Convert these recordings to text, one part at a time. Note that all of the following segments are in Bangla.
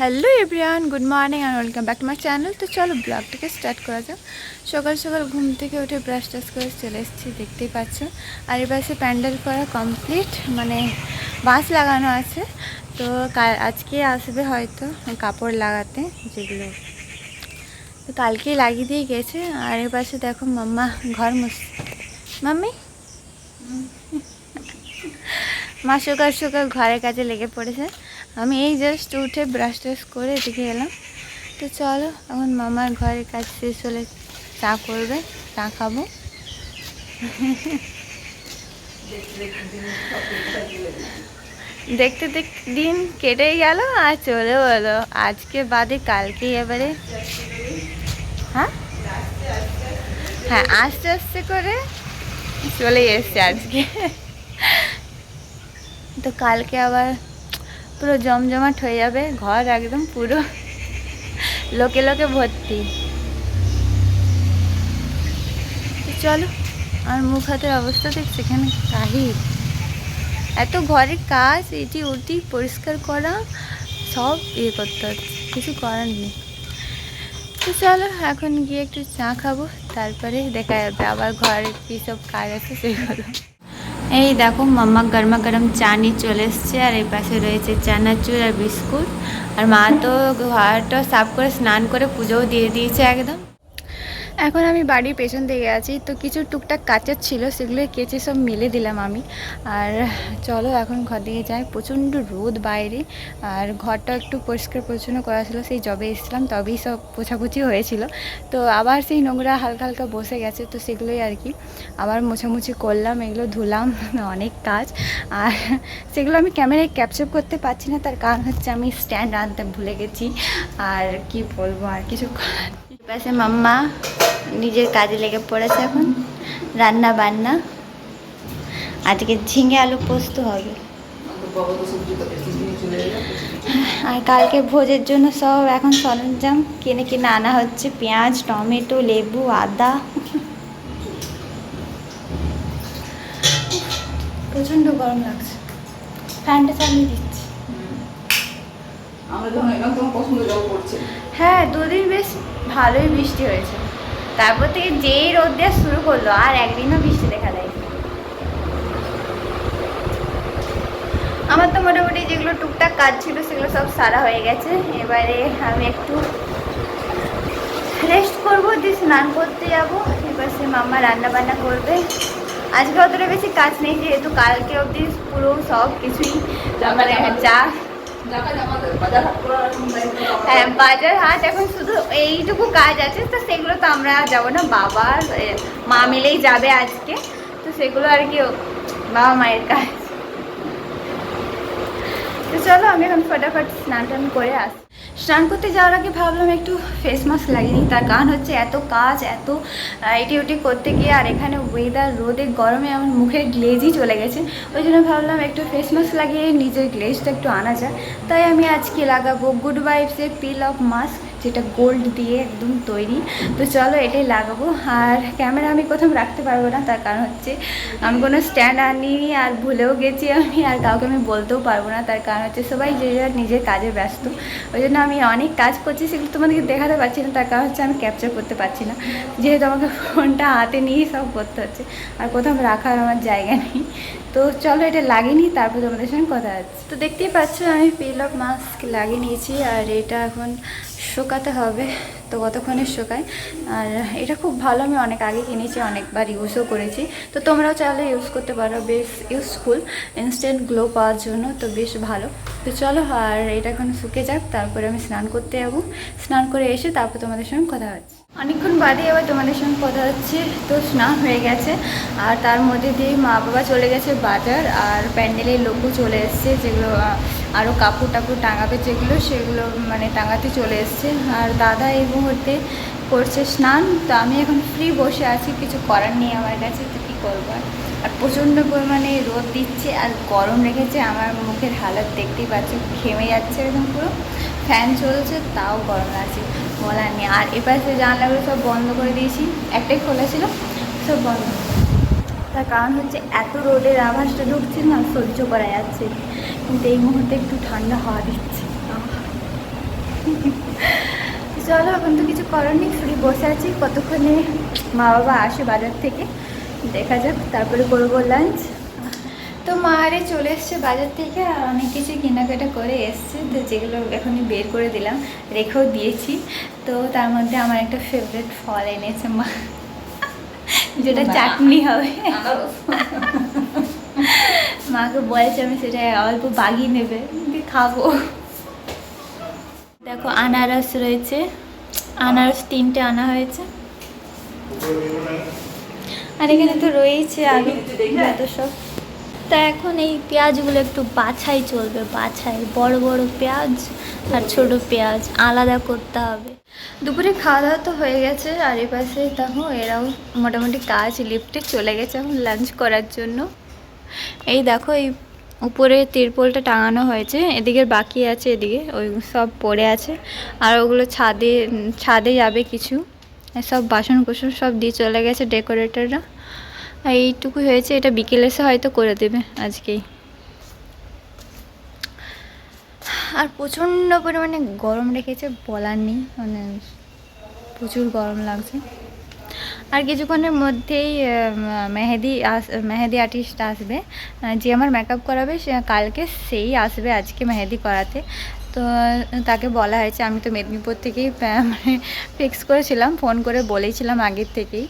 Hello everyone good morning and welcome back to my channel তো চলো ব্লগটাকে স্টার্ট করা যাক। সকাল সকাল ঘুম থেকে উঠে ব্রাশ টাশ করে চলে এসেছি, দেখতেই পাচ্ছ। আর এবার সে প্যান্ডেল করা কমপ্লিট মানে বাঁশ লাগানো আছে। তো আজকে আসবে হয়তো কাপড় লাগাতে যেগুলো। তো কালকেই লাগিয়ে দিয়ে গেছে। আর এর পাশে দেখো মাম্মা ঘর মুস মাম্মি? মা সকাল সকাল ঘরের কাজে লেগে পড়েছে। আমি এই জাস্ট উঠে ব্রাশ টাশ করে এদিকে এলাম। তো চলো, এখন মামার ঘরের কাজ শেষ হলে চা করবে, চা খাব। দেখতে দেখতে দিন কেটেই গেল আর চলে বলো আজকে বাদে কালকেই এবারে। হ্যাঁ? হ্যাঁ আস্তে আস্তে করে চলে এসছে আজকে। তো কালকে আবার পুরো জমজমাট হয়ে যাবে ঘর একদম পুরো লোকে লোকে ভর্তি। তো চলো আর মুখ হাতের অবস্থা দেখছি সেখানে কাহিল এত ঘরের কাজ এটি ওটি পরিষ্কার করা সব ইয়ে করতে হচ্ছে কিছু করার নেই। তো চলো এখন গিয়ে একটু চা খাব তারপরে দেখা যাবে আবার ঘরে কী সব কাজ আছে সেগুলো এই দেখো, মাম্মা গরমা গরম চা নিয়ে চলে এসছে, আর এই পাশে রয়েছে চানাচুর আর বিস্কুট। আর মা তো ঘরটা সাফ করে স্নান করে পুজোও দিয়ে দিয়েছে একদম। এখন আমি বাড়ির পেছন দিকে আছি, তো কিছু টুকটাক কাচের ছিল, সেগুলো কেচে সব মেলে দিলাম আমি। আর চলো এখন ঘর দিকে যাই, প্রচণ্ড রোদ বাইরে, আর ঘরটা একটু পরিষ্কার পরিচ্ছন্ন করা ছিল, সেই জবে এসেছিলাম, তবেই সব পোছাপুছি হয়েছিল। তো আবার সেই নোংরা হালকা হালকা বসে গেছে, তো সেগুলোই আর কি। আবার মোছামুছি করলাম, এগুলো ধুলাম, অনেক কাজ। আর সেগুলো আমি ক্যামেরায় ক্যাপচার করতে পারছি না, তার কারণ হচ্ছে আমি স্ট্যান্ড আনতে ভুলে গেছি। আর কি বলব, আর কিছু। পাশে মাম্মা নিজের কাজে লেগে পড়েছে এখন রান্না বান্না। আজকে ঝিঙে আলু পোস্ত হবে। আর কালকে ভোজের জন্য সব এখন সরঞ্জাম কিনে কিনে আনা হচ্ছে পেঁয়াজ টমেটো লেবু আদা। প্রচণ্ড গরম লাগছে। ফ্যানটা চালিয়ে দিচ্ছি। হ্যাঁ দুদিন বেশ ভালোই বৃষ্টি হয়েছে। তারপর থেকে যেই রোদ দেওয়া শুরু করল আর একদিনও বৃষ্টি দেখা দেয় আমার তো মোটামুটি যেগুলো টুকটাক কাজ ছিল সেগুলো সব সারা হয়ে গেছে। এবারে আমি একটু রেস্ট করব দিয়ে স্নান করতে যাব। এবার সে মাম্মা রান্না বান্না করবে। আজকে অতটা বেশি কাজ নেই যেহেতু কালকে অবধি পুরো সব কিছুই মানে যা হ্যাঁ বাজার হাট এখন শুধু এইটুকু কাজ আছে, তো সেগুলো তো আমরা যাব না, বাবা মা মিলেই যাবে আজকে, তো সেগুলো আর কি বাবা মায়ের কাজ। তো চলো, আমি এখন ফটাফট স্নান টান করে আস। স্নান করতে যাওয়ার আগে ভাবলাম একটু ফেস মাস্ক লাগিয়ে নিই। তার কারণ হচ্ছে এত কাজ, এত এটি ওটি করতে গিয়ে আর এখানে ওয়েদার রোদে, গরমে আমার মুখের গ্লেজই চলে গেছে। ওই জন্য ভাবলাম একটু ফেস মাস্ক লাগিয়ে নিজের গ্লেজটা একটু আনা যায় তাই আমি আজকে লাগাবো গুড ভাইবসের পিল অফ মাস্ক যেটা গোল্ড দিয়ে একদম তৈরি। তো চলো এটাই লাগাবো। আর ক্যামেরা আমি কোথাও রাখতে পারব না, তার কারণ হচ্ছে আমি কোনো স্ট্যান্ড আনিনি আর ভুলেও গেছি আমি, আর কাউকে আমি বলতেও পারব না। তার কারণ হচ্ছে সবাই যে যার নিজের কাজে ব্যস্ত। ওই জন্য আমি অনেক কাজ করছি, সেগুলো তোমাদেরকে দেখাতে পারছি না, তার কারণ হচ্ছে আমি ক্যাপচার করতে পারছি না। যেহেতু আমাকে ফোনটা হাতে নিয়েই সব করতে হচ্ছে, আর কোথাও রাখার আমার জায়গা নেই। তো চলো এটা লাগিয়ে নিই, তারপর তোমাদের সঙ্গে কথা হচ্ছে। তো দেখতেই পাচ্ছ, আমি পিল অফ মাস্ক লাগিয়ে নিয়েছি, আর এটা এখন শুকাতে হবে। তো কতক্ষণে শুকায়? আর এটা খুব ভালো, আমি অনেক আগে কিনেছি, অনেকবার ইউজও করেছি। তো তোমরাও চাইলে ইউজ করতে পারো, বেশ ইউজফুল ইনস্ট্যান্ট গ্লো পাওয়ার জন্য, তো বেশ ভালো। তো চলো, আর এটা এখন শুকে যাক, তারপরে আমি স্নান করতে যাব। স্নান করে এসে তারপর তোমাদের সঙ্গে কথা হচ্ছে। অনেকক্ষণ বাদে আবার তোমাদের সঙ্গে কথা হচ্ছে, তো স্নান হয়ে গেছে। আর তার মধ্যে দিয়ে মা বাবা চলে গেছে বাজার, আর প্যান্ডেলের লোকও চলে এসছে, যেগুলো আরও কাপড় টাপড় টাঙাবে যেগুলো, সেগুলো মানে টাঙাতে চলে এসছে। আর দাদা এই মুহূর্তে করছে স্নান, তো আমি এখন ফ্রি বসে আছি, কিছু করার নেই আমার কাছে, তো কী করব আর? প্রচণ্ড পরিমাণে রোদ দিচ্ছে আর গরম রেখেছে আমার মুখের হালত দেখতেই পাচ্ছ, ঘেমে যাচ্ছে একদম পুরো। ফ্যান চলছে, তাও গরম আছে বলার নেই। আর এপাশে জানলাগুলো সব বন্ধ করে দিয়েছি, একটাই খোলা ছিল, সব বন্ধ। তার কারণ হচ্ছে এত রোদের আভাসটা ঢুকছে না, সহ্য করা যাচ্ছে। কিন্তু এই মুহূর্তে একটু ঠান্ডা হওয়া দিচ্ছে। চলো এখন তো কিছু করার নেই শুধু বসে আছি কতক্ষণে মা বাবা আসে বাজার থেকে দেখা যাক তারপরে করব লাঞ্চ তো মা আরে চলে এসছে বাজার থেকে আর অনেক কিছু কেনাকাটা করে এসছে তো যেগুলো এখনই বের করে দিলাম রেখেও দিয়েছি। তো তার মধ্যে আমার একটা ফেভারিট ফল এনেছে মা যেটা চাটনি হবে। মাকে বলেছে আমি সেটা অল্প বাগিয়ে নেবে দিয়ে খাব। দেখো আনারস রয়েছে আনারস তিনটে আনা হয়েছে। আর এখানে তো রয়েছে আগে এত সব। তা এখন এই পেঁয়াজগুলো একটু বাছাই চলবে বাছাই। বড় বড় পেঁয়াজ আর ছোট পেঁয়াজ আলাদা করতে হবে। দুপুরে খাওয়া দাওয়া তো হয়ে গেছে আর এ পাশে দেখো এরাও মোটামুটি কাজ লিফটে চলে গেছে এখন লাঞ্চ করার জন্য। এই দেখো, এই উপরে তিরপলটা টাঙানো হয়েছে এদিকের বাকি আছে এদিকে, ওই সব পড়ে আছে, আর ওগুলো ছাদে ছাদে যাবে কিছু সব বাসন কুসন সব দিয়ে চলে গেছে ডেকোরেটররা এইটুকু হয়েছে, এটা বিকেলে এসে হয়তো করে দেবে আজকেই। আর প্রচণ্ড পরিমাণে গরম রেখেছে, বলার নেই মানে প্রচুর গরম লাগছে। আর কিছুক্ষণের মধ্যেই মেহেদি আস, মেহেদি আর্টিস্ট আসবে। যে আমার মেকআপ করাবে, সে কালকে সেই আসবে আজকে মেহেদি করাতে। তো, তাকে বলা হয়েছে, আমি তো মেদিনীপুর থেকেই মানে ফিক্স করেছিলাম ফোন করে বলেছিলাম আগের থেকেই।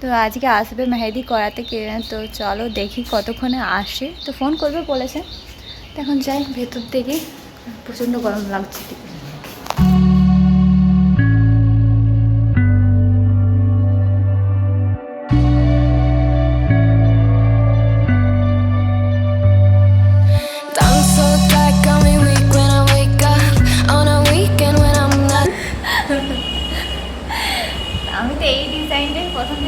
তো আজকে আসবে মেহেদি করাতে কে, তো চলো দেখি কতক্ষণে আসে। তো ফোন করবে বলেছে। তো এখন যাই, ভেতর থেকে। প্রচণ্ড গরম লাগছে।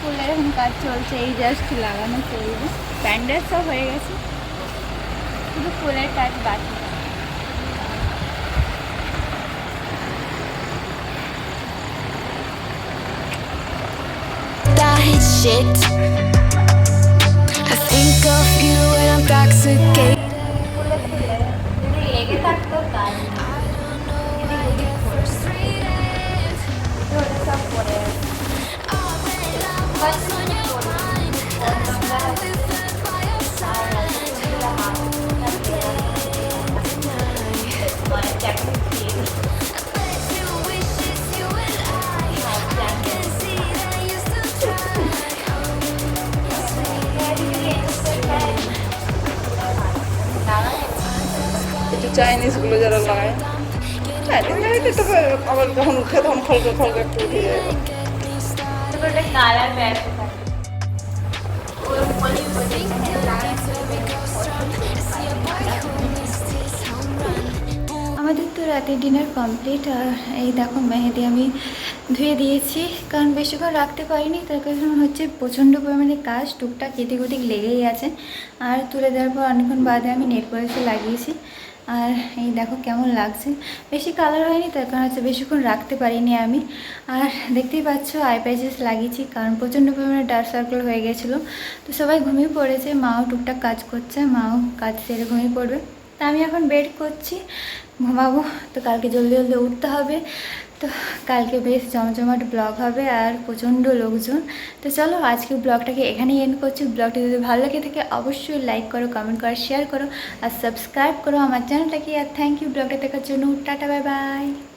ফুলের এখন কাজ চলছে এই জাস্ট লাগানো চলবে প্যান্ডেল সব হয়ে গেছে শুধু ফুলের কাজ বাকি shit. I think of you when I'm intoxicated. একটু চাইনিজগুলো যারা লাগায় চাইনিজ লাগাইতে আবার যখন উঠে তখন খলকে খলকে একটু উঠে যায়। আমাদের তো রাতে ডিনার কমপ্লিট আর এই দেখো মেহেদি আমি ধুয়ে দিয়েছি কারণ বেশিক্ষণ রাখতে পারিনি তার কারণ হচ্ছে প্রচণ্ড পরিমাণে কাজ টুকটাক এদিক ওদিক লেগেই আছে। আর তুলে দেওয়ার পর অনেকক্ষণ বাদে আমি নেট পলিশে লাগিয়েছি। আর এই দেখো কেমন লাগছে। বেশি কালার হয়নি, তার কারণ হচ্ছে বেশিক্ষণ রাখতে পারিনি আমি। আর দেখতেই পাচ্ছ আই প্যাচেস লাগিয়েছি, কারণ প্রচণ্ড পরিমাণে ডার্ক সার্কেল হয়ে গেছিল। তো সবাই ঘুমিয়ে পড়েছে, মাও টুকটাক কাজ করছে, মাও কাজ সেরে ঘুমিয়ে পড়বে। তা আমি এখন বেড করছি, ঘুমাবো, তো কালকে জলদি জলদি উঠতে হবে। তো কালকে বেশ জমজমাট ব্লগ হবে আর প্রচণ্ড লোকজন। তো চলো আজকে ব্লগটাকে এখানেই এন করছি। ব্লগটি যদি ভালো লাগে থাকে অবশ্যই লাইক করো কমেন্ট করো শেয়ার করো আর সাবস্ক্রাইব করো আমার চ্যানেলটাকে আর থ্যাংক ইউ ব্লগটা দেখার জন্য। Tata bye bye